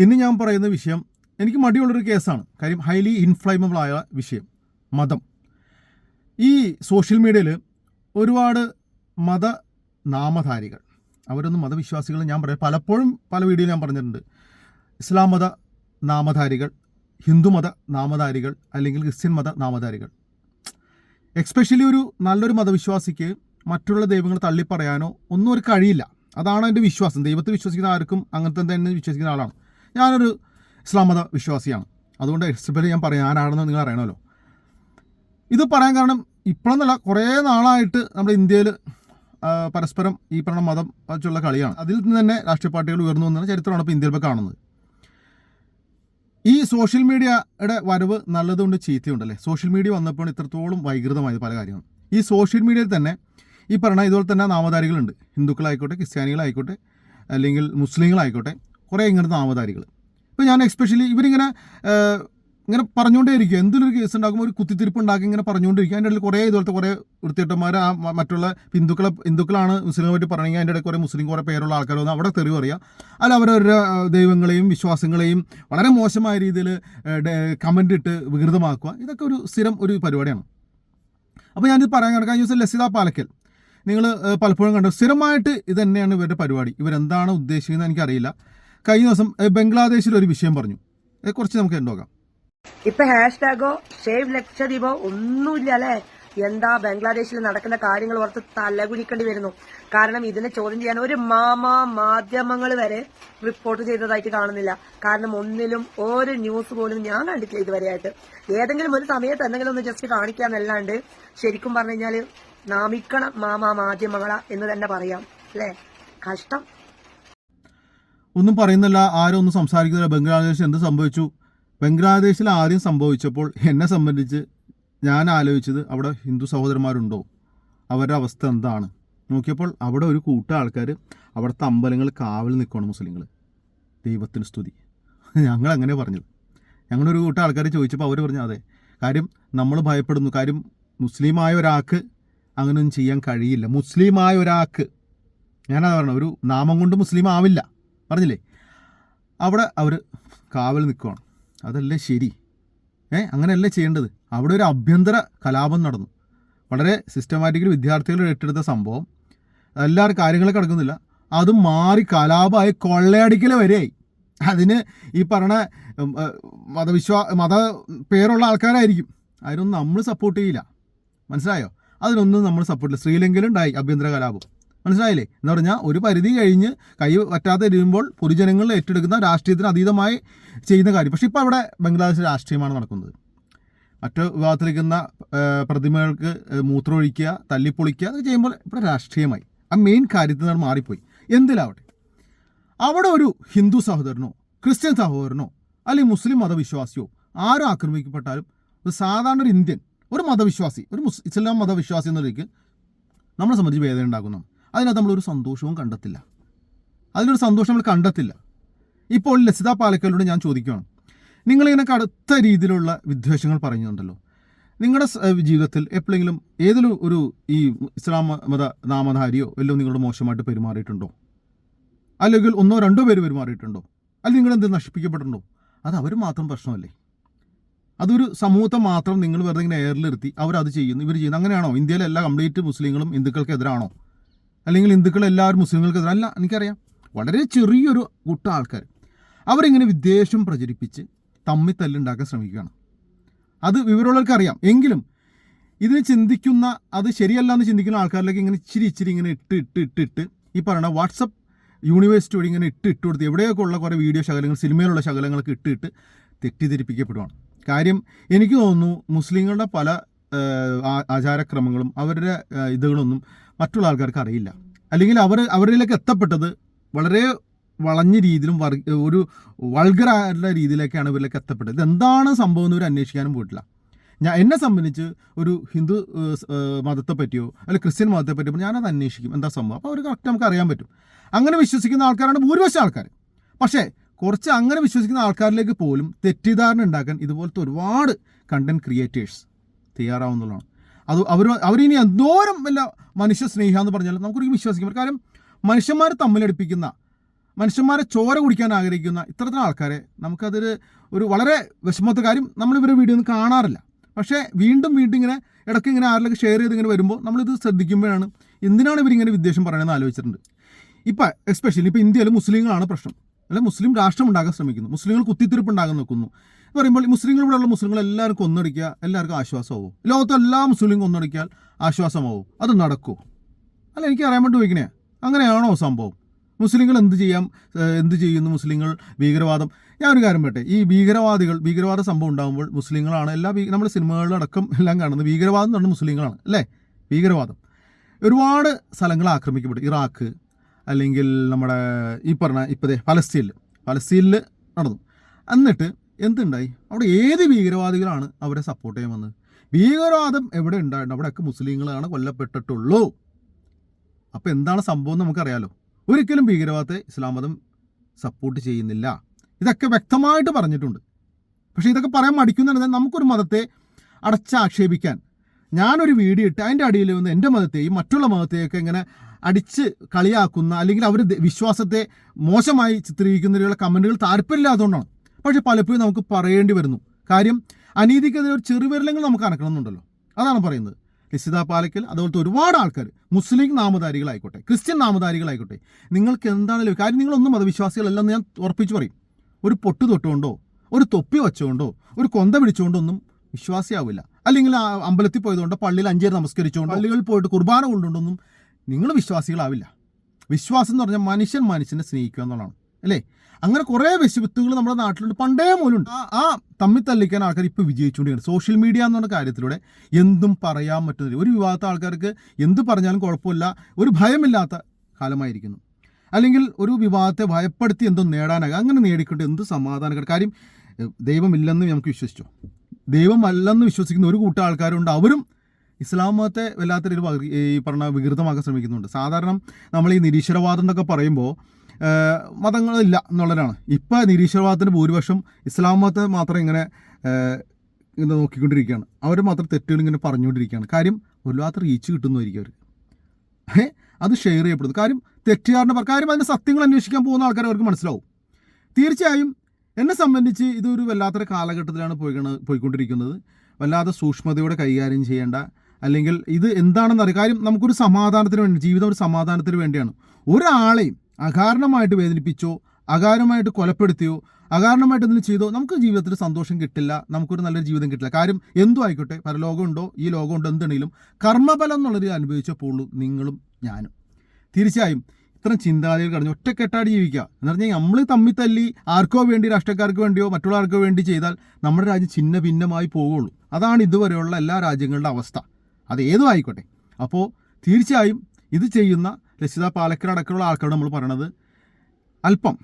ഇന്ന് ഞാൻ പറയുന്ന വിഷയം എനിക്ക് മടിയുള്ളൊരു കേസാണ്. കാര്യം ഹൈലി ഇൻഫ്ലൈമബിൾ ആയ വിഷയം. മതം. ഈ സോഷ്യൽ മീഡിയയിൽ ഒരുപാട് മത നാമധാരികൾ. അവരൊന്നും മതവിശ്വാസികൾ ഞാൻ പറയാം. പലപ്പോഴും പല വീഡിയോയിൽ ഞാൻ പറഞ്ഞിട്ടുണ്ട്. ഇസ്ലാം മത നാമധാരികൾ ഹിന്ദുമത നാമധാരികൾ അല്ലെങ്കിൽ ക്രിസ്ത്യൻ മത നാമധാരികൾ. എക്സ്പെഷ്യലി ഒരു നല്ലൊരു മതവിശ്വാസിക്ക് മറ്റുള്ള ദൈവങ്ങൾ തള്ളിപ്പറയാനോ ഒന്നും ഒരു കഴിയില്ല. അതാണ് എന്റെ വിശ്വാസം. ദൈവത്തെ വിശ്വസിക്കുന്ന ആർക്കും അങ്ങനത്തെ തന്നെ വിശ്വസിക്കുന്ന ആളാണ്. ഞാനൊരു ഇസ്ലാം മത വിശ്വാസിയാണ്. അതുകൊണ്ട് എക്സ്പെലി ഞാൻ പറയാം ആരാണെന്ന് നിങ്ങൾ അറിയണമല്ലോ. ഇത് പറയാൻ കാരണം ഇപ്പോഴെന്നല്ല കുറേ നാളായിട്ട് നമ്മുടെ ഇന്ത്യയിൽ പരസ്പരം ഈ പറഞ്ഞ മതം വച്ചുള്ള കളിയാണ്. അതിൽ നിന്ന് തന്നെ രാഷ്ട്രീയ പാർട്ടികൾ ഉയർന്നു വന്ന ചരിത്രമാണ് ഇപ്പോൾ ഇന്ത്യയിൽ കാണുന്നത്. ഈ സോഷ്യൽ മീഡിയയുടെ വരവ് നല്ലതുകൊണ്ട് ചീത്തയുണ്ടല്ലേ? സോഷ്യൽ മീഡിയ വന്നപ്പോൾ ഇത്രത്തോളം വൈകൃതമായത് പല കാര്യങ്ങളും. ഈ സോഷ്യൽ മീഡിയയിൽ തന്നെ ഈ പറഞ്ഞ ഇതുപോലെ തന്നെ നാമധാരികളുണ്ട്. ഹിന്ദുക്കളായിക്കോട്ടെ ക്രിസ്ത്യാനികളായിക്കോട്ടെ അല്ലെങ്കിൽ മുസ്ലിങ്ങളായിക്കോട്ടെ കുറേ ഇങ്ങനത്തെ നാമധാരികൾ ഇപ്പോൾ ഞാൻ എക്സ്പെഷ്യലി ഇവരിങ്ങനെ ഇങ്ങനെ പറഞ്ഞുകൊണ്ടേയിരിക്കും എന്തൊരു കേസ് ഉണ്ടാക്കുമ്പോൾ ഒരു കുത്തിത്തിരിപ്പ് ഉണ്ടാക്കി ഇങ്ങനെ പറഞ്ഞുകൊണ്ടിരിക്കും അതിന്റെ ഇടയിൽ കുറേ ഇതുപോലത്തെ കുറേ വൃത്തിയട്ടന്മാർ ആ മറ്റുള്ള ഹിന്ദുക്കളെ ഹിന്ദുക്കളാണ് മുസ്ലിങ്ങളെ പറ്റി പറയണമെങ്കിൽ അതിന്റെ ഇടയിൽ കുറേ മുസ്ലിം കുറേ പേരുള്ള ആൾക്കാർ വന്ന് അവിടെ തെറി പറയുക അല്ല അവരവരുടെ ദൈവങ്ങളെയും വിശ്വാസങ്ങളെയും വളരെ മോശമായ രീതിയിൽ കമന്റ് ഇട്ട് വികൃതമാക്കുക. ഇതൊക്കെ ഒരു സ്ഥിരം ഒരു പരിപാടിയാണ്. അപ്പോൾ ഞാനിത് പറയാൻ കിടക്കാൻ ചോദിച്ചാൽ ലസിത പാലക്കൽ. നിങ്ങൾ പലപ്പോഴും കണ്ടു. സ്ഥിരമായിട്ട് ഇത് തന്നെയാണ് ഇവരുടെ പരിപാടി. ഇവരെന്താണ് ഉദ്ദേശിക്കുന്നത് എനിക്കറിയില്ല. കഴിഞ്ഞ ദിവസം ബംഗ്ലാദേശിൽ ഒരു വിഷയം പറഞ്ഞു. കുറച്ച് നമുക്ക് നോക്കാം. ഇപ്പൊ ഹാഷ്ടാഗോ സേവ് ലക്ഷദ്വീപോ ഒന്നുമില്ല അല്ലെ എന്താ ബംഗ്ലാദേശിൽ നടക്കുന്ന കാര്യങ്ങൾ ഓർത്ത് തലകുലിക്കേണ്ടി വരുന്നു. കാരണം ഇതിനെ ചോദ്യം ചെയ്യാൻ ഒരു മാമാ മാധ്യമങ്ങൾ വരെ റിപ്പോർട്ട് ചെയ്തതായിട്ട് കാണുന്നില്ല. കാരണം ഒന്നിലും ഒരു ന്യൂസ് പോലും ഞാൻ കണ്ടിട്ടില്ല ഇതുവരെയായിട്ട്. ഏതെങ്കിലും ഒരു സമയത്ത് എന്തെങ്കിലും ഒന്ന് ജസ്റ്റ് കാണിക്കാന്നല്ലാണ്ട് ശരിക്കും പറഞ്ഞു കഴിഞ്ഞാൽ നാമിക്കണം മാമാ മാധ്യമങ്ങള എന്ന് തന്നെ പറയാം. അല്ലേ? കഷ്ടം. ഒന്നും പറയുന്നില്ല ആരും ഒന്നും സംസാരിക്കുന്നില്ല. ബംഗ്ലാദേശ് എന്ത് സംഭവിച്ചു? ബംഗ്ലാദേശിൽ ആദ്യം സംഭവിച്ചപ്പോൾ എന്നെ സംബന്ധിച്ച് ഞാൻ ആലോചിച്ചത് അവിടെ ഹിന്ദു സഹോദരന്മാരുണ്ടോ? അവരുടെ അവസ്ഥ എന്താണ്? നോക്കിയപ്പോൾ അവിടെ ഒരു കൂട്ട ആൾക്കാർ അവിടുത്തെ അമ്പലങ്ങൾ കാവൽ നിൽക്കുകയാണ് മുസ്ലിങ്ങൾ. ദൈവത്തിന് സ്തുതി. ഞങ്ങൾ അങ്ങനെ പറഞ്ഞത് ഞങ്ങളൊരു കൂട്ടം ആൾക്കാർ ചോദിച്ചപ്പോൾ അവർ പറഞ്ഞു അതെ കാര്യം നമ്മൾ ഭയപ്പെടുന്നു. കാര്യം മുസ്ലിമായ ഒരാൾക്ക് അങ്ങനെയൊന്നും ചെയ്യാൻ കഴിയില്ല. മുസ്ലിമായ ഒരാൾക്ക്. ഞാനത് പറഞ്ഞു ഒരു നാമം കൊണ്ട് മുസ്ലിം ആവില്ല. പറഞ്ഞില്ലേ? അവിടെ അവർ കാവൽ നിൽക്കുകയാണ് അതല്ലേ ശരി. ഏ അങ്ങനെയല്ലേ ചെയ്യേണ്ടത്? അവിടെ ഒരു അഭ്യന്തര കലാപം നടന്നു. വളരെ സിസ്റ്റമാറ്റിക്കലി വിദ്യാർത്ഥികൾ ഏറ്റെടുത്ത സംഭവം. എല്ലാവരും കാര്യങ്ങളൊക്കെ നടക്കുന്നില്ല. അത് മാറി കലാപമായി കൊള്ളയടിക്കൽ വരെയായി. അതിന് ഈ പറഞ്ഞ മതവിശ്വാ മത പേരുള്ള ആൾക്കാരായിരിക്കും. അതിനൊന്നും നമ്മൾ സപ്പോർട്ട് ചെയ്യില്ല. മനസ്സിലായോ? അതിനൊന്നും നമ്മൾ സപ്പോർട്ട് ചെയ്യില്ല ശ്രീലങ്കയിലുണ്ടായി ആഭ്യന്തര കലാപം. മനസ്സിലായില്ലേ? എന്ന് പറഞ്ഞാൽ ഒരു പരിധി കഴിഞ്ഞ് കൈ പറ്റാതെ ഇരുമ്പോൾ പൊതുജനങ്ങൾ ഏറ്റെടുക്കുന്ന രാഷ്ട്രീയത്തിന് അതീതമായി ചെയ്യുന്ന കാര്യം. പക്ഷേ ഇപ്പോൾ അവിടെ ബംഗ്ലാദേശ് രാഷ്ട്രീയമാണ് നടക്കുന്നത്. മറ്റു വിഭാഗത്തിലിരിക്കുന്ന പ്രതിമകൾക്ക് മൂത്രമൊഴിക്കുക തല്ലിപ്പൊളിക്കുക അതൊക്കെ ചെയ്യുമ്പോൾ ഇവിടെ രാഷ്ട്രീയമായി. ആ മെയിൻ കാര്യത്തിൽ നിന്ന് മാറിപ്പോയി. എന്തിലാവട്ടെ? അവിടെ ഒരു ഹിന്ദു സഹോദരനോ ക്രിസ്ത്യൻ സഹോദരനോ അല്ലെങ്കിൽ മുസ്ലിം മതവിശ്വാസിയോ ആരും ആക്രമിക്കപ്പെട്ടാലും ഒരു സാധാരണ ഒരു ഇന്ത്യൻ ഒരു മതവിശ്വാസി ഒരു മുസ് ഇസ്ലാം മതവിശ്വാസി എന്നതിലേക്ക് നമ്മളെ സംബന്ധിച്ച് വേദന ഉണ്ടാക്കുന്നതാണ് അതിനകത്ത് നമ്മളൊരു സന്തോഷവും കണ്ടെത്തില്ല. അതിലൊരു സന്തോഷം നമ്മൾ കണ്ടെത്തില്ല. ഇപ്പോൾ ലസിത പാലക്കലിനോട് ഞാൻ ചോദിക്കുകയാണ്. നിങ്ങളിങ്ങനെ കടുത്ത രീതിയിലുള്ള വിദ്വേഷങ്ങൾ പറയുന്നുണ്ടല്ലോ. നിങ്ങളുടെ ജീവിതത്തിൽ എപ്പോഴെങ്കിലും ഏതൊരു ഒരു ഈ ഇസ്ലാം മത നാമധാരിയോ എല്ലാം നിങ്ങളോട് മോശമായിട്ട് പെരുമാറിയിട്ടുണ്ടോ? അല്ലെങ്കിൽ ഒന്നോ രണ്ടോ പേര് പെരുമാറിയിട്ടുണ്ടോ? അല്ലെങ്കിൽ നിങ്ങൾ എന്ത് നശിപ്പിക്കപ്പെട്ടിട്ടുണ്ടോ? അത് അവർ മാത്രം പ്രശ്നമല്ലേ? അതൊരു സമൂഹത്തെ മാത്രം നിങ്ങൾ വെറുതെ ഇങ്ങനെ എയറിലിരുത്തി അവരത് ചെയ്യുന്നു ഇവർ ചെയ്യുന്നു. അങ്ങനെയാണോ? ഇന്ത്യയിലെ എല്ലാ കംപ്ലീറ്റ് മുസ്ലിങ്ങളും ഹിന്ദുക്കൾക്കെതിരാണോ? അല്ലെങ്കിൽ ഹിന്ദുക്കൾ എല്ലാവരും മുസ്ലിങ്ങൾക്കെതിരെ. അല്ല എനിക്കറിയാം. വളരെ ചെറിയൊരു കൂട്ടം ആൾക്കാർ അവരിങ്ങനെ വിദ്വേഷം പ്രചരിപ്പിച്ച് തമ്മിൽ തല്ലുണ്ടാക്കാൻ ശ്രമിക്കുകയാണ്. അത് വിവരമുള്ളവർക്ക് അറിയാം. എങ്കിലും ഇതിനെ ചിന്തിക്കുന്ന അത് ശരിയല്ല എന്ന് ചിന്തിക്കുന്ന ആൾക്കാരിലേക്ക് ഇങ്ങനെ ഇച്ചിരി ഇച്ചിരി ഇങ്ങനെ ഇട്ട് ഇട്ട് ഇട്ട് ഇട്ട് ഈ പറയുന്ന വാട്സപ്പ് യൂണിവേഴ്സിറ്റി വഴി ഇങ്ങനെ ഇട്ട് ഇട്ട് കൊടുത്ത് എവിടെയൊക്കെ ഉള്ള കുറേ വീഡിയോ ശകലങ്ങൾ സിനിമയിലുള്ള ശകലങ്ങളൊക്കെ ഇട്ട് ഇട്ട് തെറ്റിദ്ധരിപ്പിക്കപ്പെടുവാണ്. കാര്യം എനിക്ക് തോന്നുന്നു മുസ്ലിങ്ങളുടെ പല ആചാരക്രമങ്ങളും അവരുടെ ഇതുകളൊന്നും മറ്റുള്ള ആൾക്കാർക്ക് അറിയില്ല. അല്ലെങ്കിൽ അവർ അവരിലേക്ക് എത്തപ്പെട്ടത് വളരെ വളഞ്ഞ രീതിയിലും വർ- ഒരു വൾഗറായിട്ടുള്ള രീതിയിലേക്കാണ് ഇവരിലേക്ക് എത്തപ്പെട്ടത്. ഇതെന്താണ് സംഭവം എന്ന് ഇവർ അന്വേഷിക്കാനും പോയിട്ടില്ല. ഞാൻ എന്നെ സംബന്ധിച്ച് ഒരു ഹിന്ദു മതത്തെ പറ്റിയോ അല്ലെങ്കിൽ ക്രിസ്ത്യൻ മതത്തെ പറ്റിയോ ഞാനത് അന്വേഷിക്കും. എന്താ സംഭവം? അപ്പോൾ അവർ കറക്റ്റ് നമുക്ക് അറിയാൻ പറ്റും. അങ്ങനെ വിശ്വസിക്കുന്ന ആൾക്കാരാണ് ഭൂരിപക്ഷം ആൾക്കാർ. പക്ഷേ കുറച്ച് അങ്ങനെ വിശ്വസിക്കുന്ന ആൾക്കാരിലേക്ക് പോലും തെറ്റിദ്ധാരണ ഉണ്ടാക്കാൻ ഇതുപോലത്തെ ഒരുപാട് കണ്ടന്റ് ക്രിയേറ്റേഴ്സ് തയ്യാറാവുന്നതാണ് അത് അവർ അവരിനി എന്തോരം വല്ല മനുഷ്യ സ്നേഹം എന്ന് പറഞ്ഞാലും നമുക്കൊരിക്കലും വിശ്വസിക്കാം കാര്യം മനുഷ്യന്മാരെ തമ്മിലടിപ്പിക്കുന്ന മനുഷ്യന്മാരെ ചോര കുടിക്കാൻ ആഗ്രഹിക്കുന്ന ഇത്തരത്തിലുള്ള ആൾക്കാരെ നമുക്കതൊരു ഒരു വളരെ വിഷമത്തെ കാര്യം നമ്മൾ ഇവരെ വീഡിയോ ഒന്നും കാണാറില്ല. പക്ഷേ വീണ്ടും വീണ്ടും ഇങ്ങനെ ഇടയ്ക്ക് ഇങ്ങനെ ആരിലൊക്കെ ഷെയർ ചെയ്ത് ഇങ്ങനെ വരുമ്പോൾ നമ്മളിത് ശ്രദ്ധിക്കുമ്പോഴാണ് എന്തിനാണ് ഇവരിങ്ങനെ വിദ്വേഷം പറയണമെന്ന് ആലോചിച്ചിട്ടുണ്ട്. ഇപ്പം എസ്പെഷ്യലി ഇപ്പോൾ ഇന്ത്യയിൽ മുസ്ലിങ്ങളാണ് പ്രശ്നം. അല്ലെ മുസ്ലിം രാഷ്ട്രം ഉണ്ടാക്കാൻ ശ്രമിക്കുന്നു. മുസ്ലിങ്ങൾ കുത്തിത്തിരിപ്പ് ഉണ്ടാകാൻ നോക്കുന്നു പറയുമ്പോൾ മുസ്ലിങ്ങൾ ഇവിടെയുള്ള മുസ്ലിങ്ങൾ എല്ലാവർക്കും ഒന്നടിക്കുക എല്ലാവർക്കും ആശ്വാസമാവും. ലോകത്തെ എല്ലാ മുസ്ലിങ്ങളും ഒന്നടിക്കാൽ ആശ്വാസമാവും. അത് നടക്കൂ. അല്ല എനിക്ക് അറിയാൻ വേണ്ടി ചോദിക്കണേ അങ്ങനെയാണോ സംഭവം? മുസ്ലിങ്ങൾ എന്ത് ചെയ്യാം? എന്ത് ചെയ്യുന്നു മുസ്ലിങ്ങൾ? ഭീകരവാദം. ഞാൻ ഒരു കാര്യം പറയട്ടെ. ഈ ഭീകരവാദികൾ ഭീകരവാദ സംഭവം ഉണ്ടാകുമ്പോൾ മുസ്ലിങ്ങളാണ് എല്ലാ നമ്മുടെ സിനിമകളിലടക്കം എല്ലാം കാണുന്നത് ഭീകരവാദം എന്ന് പറഞ്ഞാൽ മുസ്ലിങ്ങളാണ് അല്ലേ? ഭീകരവാദം. ഒരുപാട് സ്ഥലങ്ങൾ ആക്രമിക്കപ്പെട്ടു ഇറാഖ് അല്ലെങ്കിൽ നമ്മുടെ ഈ പറഞ്ഞ ഇപ്പോഴത്തെ പലസ്തീനിൽ പലസ്തീനിൽ നടന്നു. എന്നിട്ട് എന്തുണ്ടായി? അവിടെ ഏത് ഭീകരവാദികളാണ് അവരെ സപ്പോർട്ട് ചെയ്യാൻ വന്നത്? ഭീകരവാദം എവിടെ ഉണ്ടായിട്ടുണ്ട്? അവിടെയൊക്കെ മുസ്ലിങ്ങളാണ് കൊല്ലപ്പെട്ടിട്ടുള്ളൂ. അപ്പോൾ എന്താണ് സംഭവം എന്ന് നമുക്കറിയാലോ. ഒരിക്കലും ഭീകരവാദത്തെ ഇസ്ലാം മതം സപ്പോർട്ട് ചെയ്യുന്നില്ല. ഇതൊക്കെ വ്യക്തമായിട്ട് പറഞ്ഞിട്ടുണ്ട്. പക്ഷേ ഇതൊക്കെ പറയാൻ മടിക്കുന്നുണ്ടെങ്കിൽ നമുക്കൊരു മതത്തെ അടച്ചാക്ഷേപിക്കാൻ ഞാനൊരു വീഡിയോ ഇട്ട് അതിന്റെ അടിയിൽ വന്ന് എന്റെ മതത്തെയും മറ്റുള്ള മതത്തെയൊക്കെ ഇങ്ങനെ അടിച്ച് കളിയാക്കുന്ന അല്ലെങ്കിൽ അവർ വിശ്വാസത്തെ മോശമായി ചിത്രീകരിക്കുന്നതിലുള്ള കമന്റുകൾ താല്പര്യമില്ലാത്തതുകൊണ്ടാണ്. പക്ഷേ പലപ്പോഴും നമുക്ക് പറയേണ്ടി വരുന്നു. കാര്യം അനീതിക്കെതിരെ ഒരു ചെറുവിരലങ്ങൾ നമുക്ക് അനക്കണമെന്നുണ്ടല്ലോ. അതാണ് പറയുന്നത്. ലിസിത പാലക്കൽ അതുപോലത്തെ ഒരുപാട് ആൾക്കാർ മുസ്ലിം നാമധാരികളായിക്കോട്ടെ ക്രിസ്ത്യൻ നാമധാരികളായിക്കോട്ടെ നിങ്ങൾക്ക് എന്താണെങ്കിലും കാര്യം നിങ്ങളൊന്നും മതവിശ്വാസികളല്ലെന്ന് ഞാൻ ഉറപ്പിച്ച് പറയും. ഒരു പൊട്ട് തൊട്ടുകൊണ്ടോ ഒരു തൊപ്പി വെച്ചുകൊണ്ടോ ഒരു കൊന്ത പിടിച്ചുകൊണ്ടോ ഒന്നും വിശ്വാസിയാവില്ല. അല്ലെങ്കിൽ അമ്പലത്തിൽ പോയതുകൊണ്ടോ പള്ളിയിൽ അഞ്ചേര് നമസ്കരിച്ചുകൊണ്ടോ പള്ളികളിൽ പോയിട്ട് കുർബാന കൊണ്ടുകൊണ്ടൊന്നും നിങ്ങൾ വിശ്വാസികളാവില്ല. വിശ്വാസം എന്ന് പറഞ്ഞാൽ മനുഷ്യൻ മനുഷ്യനെ സ്നേഹിക്കുക എന്നുള്ളതാണ്. അല്ലേ? അങ്ങനെ കുറേ വിശുത്തുകൾ നമ്മുടെ നാട്ടിലുണ്ട്. പണ്ടേ മൂലമുണ്ട് ആ തമ്മിൽ തല്ലിക്കാൻ ആൾക്കാർ ഇപ്പോൾ വിജയിച്ചുകൊണ്ടിരിക്കുന്നത് സോഷ്യൽ മീഡിയ എന്നുള്ള കാര്യത്തിലൂടെ എന്തും പറയാൻ പറ്റുന്നില്ല. ഒരു വിവാഹത്തെ ആൾക്കാർക്ക് എന്ത് പറഞ്ഞാലും കുഴപ്പമില്ല. ഒരു ഭയമില്ലാത്ത കാലമായിരിക്കുന്നു. അല്ലെങ്കിൽ ഒരു വിവാഹത്തെ ഭയപ്പെടുത്തി എന്തോ നേടാനാകും. അങ്ങനെ നേടിക്കൊണ്ട് എന്ത് സമാധാനകര. കാര്യം ദൈവമില്ലെന്ന് നമുക്ക് വിശ്വസിച്ചു? ദൈവമല്ലെന്ന് വിശ്വസിക്കുന്ന ഒരു കൂട്ടം ആൾക്കാരുണ്ട്. അവരും ഇസ്ലാം മതത്തെ വല്ലാത്ത രീതിയിൽ ഈ പറഞ്ഞ വികൃതമാക്കാൻ ശ്രമിക്കുന്നുണ്ട്. സാധാരണ നമ്മൾ ഈ നിരീശ്വരവാദം എന്നൊക്കെ പറയുമ്പോൾ മതങ്ങളില്ല എന്നുള്ളതാണ് ഇപ്പം നിരീശ്വരവാദത്തിന്റെ ഭൂരിപക്ഷം ഇസ്ലാം മതത്തെ മാത്രം ഇങ്ങനെ ഇങ്ങനെ നോക്കിക്കൊണ്ടിരിക്കുകയാണ്. അവർ മാത്രം തെറ്റുകൾ ഇങ്ങനെ പറഞ്ഞുകൊണ്ടിരിക്കുകയാണ്. കാര്യം ഒരുപാട് റീച്ച് കിട്ടുന്നതായിരിക്കും അവർ അത് ഷെയർ ചെയ്യപ്പെടുന്നു. കാര്യം തെറ്റുകാരന്റെ കാര്യം അതിന്റെ സത്യങ്ങൾ അന്വേഷിക്കാൻ പോകുന്ന ആൾക്കാർ അവർക്ക് മനസ്സിലാവും. തീർച്ചയായും എന്നെ സംബന്ധിച്ച് ഇതൊരു വല്ലാത്തൊരു കാലഘട്ടത്തിലാണ് പോയിക്കണ പോയിക്കൊണ്ടിരിക്കുന്നത്. വല്ലാതെ സൂക്ഷ്മതയോടെ കൈകാര്യം ചെയ്യേണ്ട അല്ലെങ്കിൽ ഇത് എന്താണെന്ന് അറിയാം. കാര്യം നമുക്കൊരു സമാധാനത്തിന് വേണ്ടി ജീവിതം ഒരു സമാധാനത്തിന് വേണ്ടിയാണ്. ഒരാളെയും അകാരണമായിട്ട് വേദനിപ്പിച്ചോ അകാരണമായിട്ട് കൊലപ്പെടുത്തിയോ അകാരണമായിട്ട് എന്തെങ്കിലും ചെയ്തോ നമുക്ക് ജീവിതത്തിൽ സന്തോഷം കിട്ടില്ല നമുക്കൊരു നല്ലൊരു ജീവിതം കിട്ടില്ല. കാര്യം എന്തു ആയിക്കോട്ടെ? പരലോകമുണ്ടോ? ഈ ലോകമുണ്ടോ? എന്തുണ്ടെങ്കിലും കർമ്മഫലം എന്നുള്ളത് അനുഭവിച്ചപ്പോഴുള്ളൂ നിങ്ങളും ഞാനും. തീർച്ചയായും ഇത്തരം ചിന്താഗതികൾ കടഞ്ഞ് ഒറ്റക്കെട്ടാടി ജീവിക്കുക. എന്ന് പറഞ്ഞാൽ നമ്മൾ തമ്മിൽ തല്ലി ആർക്കോ വേണ്ടി രാഷ്ട്രീയക്കാർക്ക് വേണ്ടിയോ മറ്റുള്ള ആർക്കോ വേണ്ടി ചെയ്താൽ നമ്മുടെ രാജ്യം ചിന്ന ഭിന്നമായി പോവുകയുള്ളൂ അതാണ് ഇതുവരെയുള്ള എല്ലാ രാജ്യങ്ങളുടെ അവസ്ഥ. അത് ഏതും ആയിക്കോട്ടെ. അപ്പോൾ തീർച്ചയായും ഇത് ചെയ്യുന്ന രക്ഷിത പാലക്കാട് അടക്കമുള്ള ആൾക്കാരോട് നമ്മൾ പറയണത് അല്പം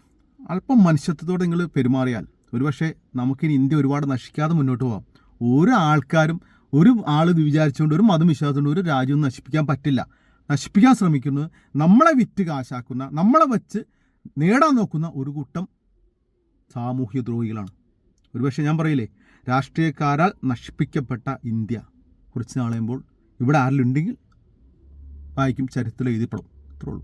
അല്പം മനുഷ്യത്വത്തോടെ നിങ്ങൾ പെരുമാറിയാൽ ഒരുപക്ഷെ നമുക്കിനി ഇന്ത്യ ഒരുപാട് നശിക്കാതെ മുന്നോട്ട് പോകാം ഓരോ ആൾക്കാരും ഒരു ആൾ വിചാരിച്ചുകൊണ്ട് ഒരു മതം വിശ്വാസമുണ്ട് ഒരു രാജ്യം നശിപ്പിക്കാൻ പറ്റില്ല. നശിപ്പിക്കാൻ ശ്രമിക്കുന്നത് നമ്മളെ വിറ്റ് കാശാക്കുന്ന നമ്മളെ വെച്ച് നേടാൻ നോക്കുന്ന ഒരു കൂട്ടം സാമൂഹ്യ ദ്രോഹികളാണ്. ഒരുപക്ഷെ ഞാൻ പറയില്ലേ രാഷ്ട്രീയക്കാരാൽ നശിപ്പിക്കപ്പെട്ട ഇന്ത്യ. കുറച്ച് നാളെയുമ്പോൾ ഇവിടെ ആരിലുണ്ടെങ്കിൽ വായിക്കും ചരിത്രം എഴുതിപ്പെടും. അത്രേ ഉള്ളൂ